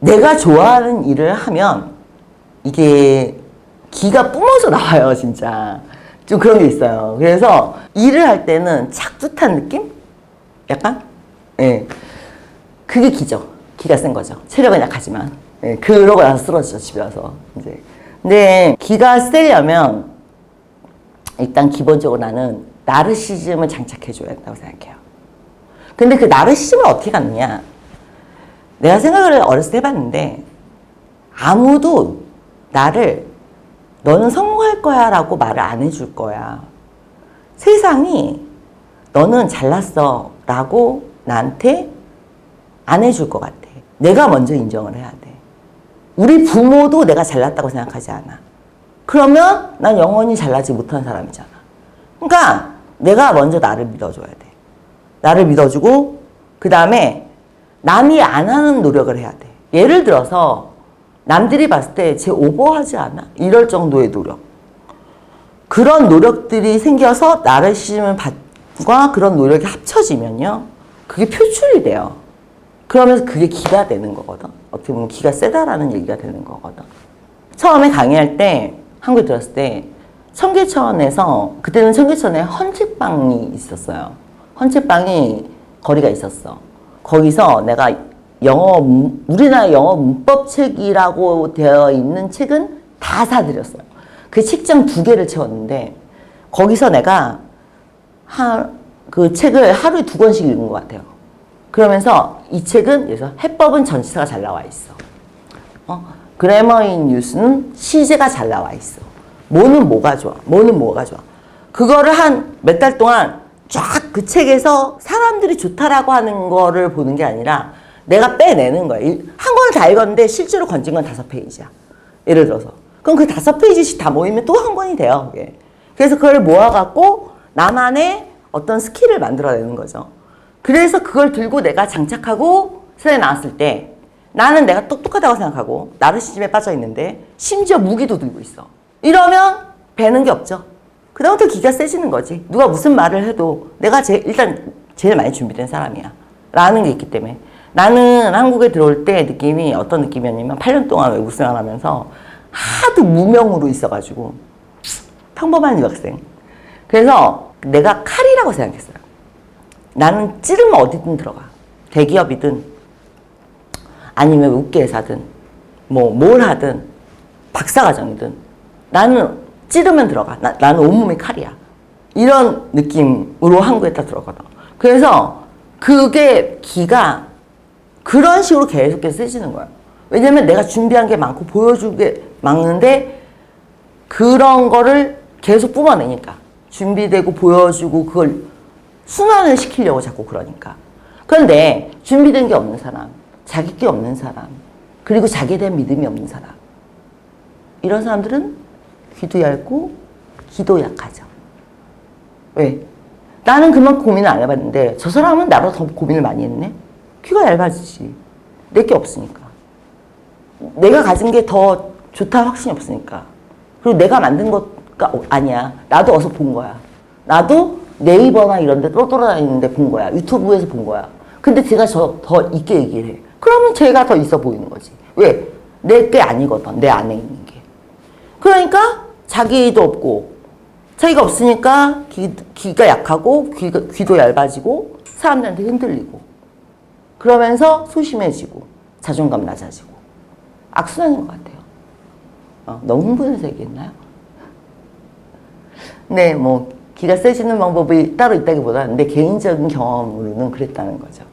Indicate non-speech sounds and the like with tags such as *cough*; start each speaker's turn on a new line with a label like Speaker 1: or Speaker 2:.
Speaker 1: 내가 좋아하는 일을 하면 이게 기가 뿜어져 나와요, 진짜. 좀 그런 게 있어요. 그래서 일을 할 때는 착듯한 느낌? 약간? 예. 그게 기죠. 기가 센 거죠. 체력은 약하지만. 예, 그러고 나서 쓰러지죠, 집에 와서. 이제. 근데 기가 세려면 일단 기본적으로 나는 나르시즘을 장착해줘야 된다고 생각해요. 근데 그 나르시즘을 어떻게 갖느냐? 내가 생각을 어렸을 때 해봤는데 아무도 나를 너는 성공할 거야 라고 말을 안 해줄 거야. 세상이 너는 잘났어 라고 나한테 안 해줄 것 같아. 내가 먼저 인정을 해야 돼. 우리 부모도 내가 잘났다고 생각하지 않아. 그러면 난 영원히 잘나지 못한 사람이잖아. 그러니까 내가 먼저 나를 믿어줘야 돼. 나를 믿어주고 그 다음에 남이 안 하는 노력을 해야 돼. 예를 들어서 남들이 봤을 때 쟤 오버하지 않아? 이럴 정도의 노력. 그런 노력들이 생겨서 나르시즘을 받과 그런 노력이 합쳐지면요. 그게 표출이 돼요. 그러면서 그게 기가 되는 거거든. 어떻게 보면 기가 세다라는 얘기가 되는 거거든. 처음에 강의할 때 한국에 들었을 때 청계천에서 그때는 청계천에 헌책방이 있었어요. 헌책방이 거리가 있었어. 거기서 내가 영어 문- 우리나라 영어 문법 책이라고 되어 있는 책은 다 사드렸어요. 그 책장 두 개를 채웠는데 거기서 내가 하, 그 책을 하루에 두 권씩 읽은 것 같아요. 그러면서 이 책은 그래서 해법은 전치사가 잘 나와 있어. 어? 그래머인 뉴스는 시제가 잘 나와 있어. 뭐는 뭐가 좋아? 뭐는 뭐가 좋아? 그거를 한 몇 달 동안 쫙 그 책에서 사람들이 좋다라고 하는 거를 보는 게 아니라 내가 빼내는 거야. 일- 한 권을 다 읽었는데 실제로 건진 건 다섯 페이지야. 예를 들어서. 그럼 그 다섯 페이지씩 다 모이면 또 한 권이 돼요. 그게. 그래서 그걸 모아갖고 나만의 어떤 스킬을 만들어내는 거죠. 그래서 그걸 들고 내가 장착하고 세상에 나왔을 때 나는 내가 똑똑하다고 생각하고 나르시즘에 빠져 있는데 심지어 무기도 들고 있어. 이러면 배는 게 없죠. 그다음부터 기가 세지는 거지. 누가 무슨 말을 해도 내가 제, 일단 제일 많이 준비된 사람이야. 라는 게 있기 때문에. 나는 한국에 들어올 때 느낌이 어떤 느낌이었냐면 8년 동안 외국 생활하면서 하도 무명으로 있어가지고 평범한 유학생. 그래서 내가 칼이라고 생각했어요. 나는 찌르면 어디든 들어가. 대기업이든 아니면 외국계회사든 뭐 뭘 하든 박사과정이든 나는 찌르면 들어가. 나, 나는 온몸이 칼이야. 이런 느낌으로 한국에 딱 들어가거든. 그래서 그게 기가 그런 식으로 계속해서 세지는 거야. 왜냐면 내가 준비한 게 많고 보여주게 많은데 그런 거를 계속 뿜어내니까. 준비되고 보여주고 그걸 순환을 시키려고 자꾸 그러니까. 그런데 준비된 게 없는 사람, 자기 게 없는 사람, 그리고 자기에 대한 믿음이 없는 사람. 이런 사람들은 귀도 얇고 기도 약하죠. 왜? 나는 그만 고민을 안 해봤는데 저 사람은 나보다 더 고민을 많이 했네? 귀가 얇아지지. 내 게 없으니까. 내가 가진 게 더 좋다 확신이 없으니까. 그리고 내가 만든 것가 어- 아니야. 나도 어서 본 거야. 나도 네이버나 이런 데 떠돌아다니는데 본 거야. 유튜브에서 본 거야. 근데 제가 저 더 있게 얘기를 해. 그러면 제가 더 있어 보이는 거지. 왜? 내 게 아니거든. 내 안에 있는 게. 그러니까 자기도 없고 자기가 없으니까 귀, 귀가 약하고 귀가, 귀도 얇아지고 사람들한테 흔들리고 그러면서 소심해지고 자존감 낮아지고 악순환인 것 같아요. 어, 너무 흥분해서 얘기했나요? *laughs* 네, 뭐 기가 세지는 방법이 따로 있다기보다는 내 개인적인 경험으로는 그랬다는 거죠.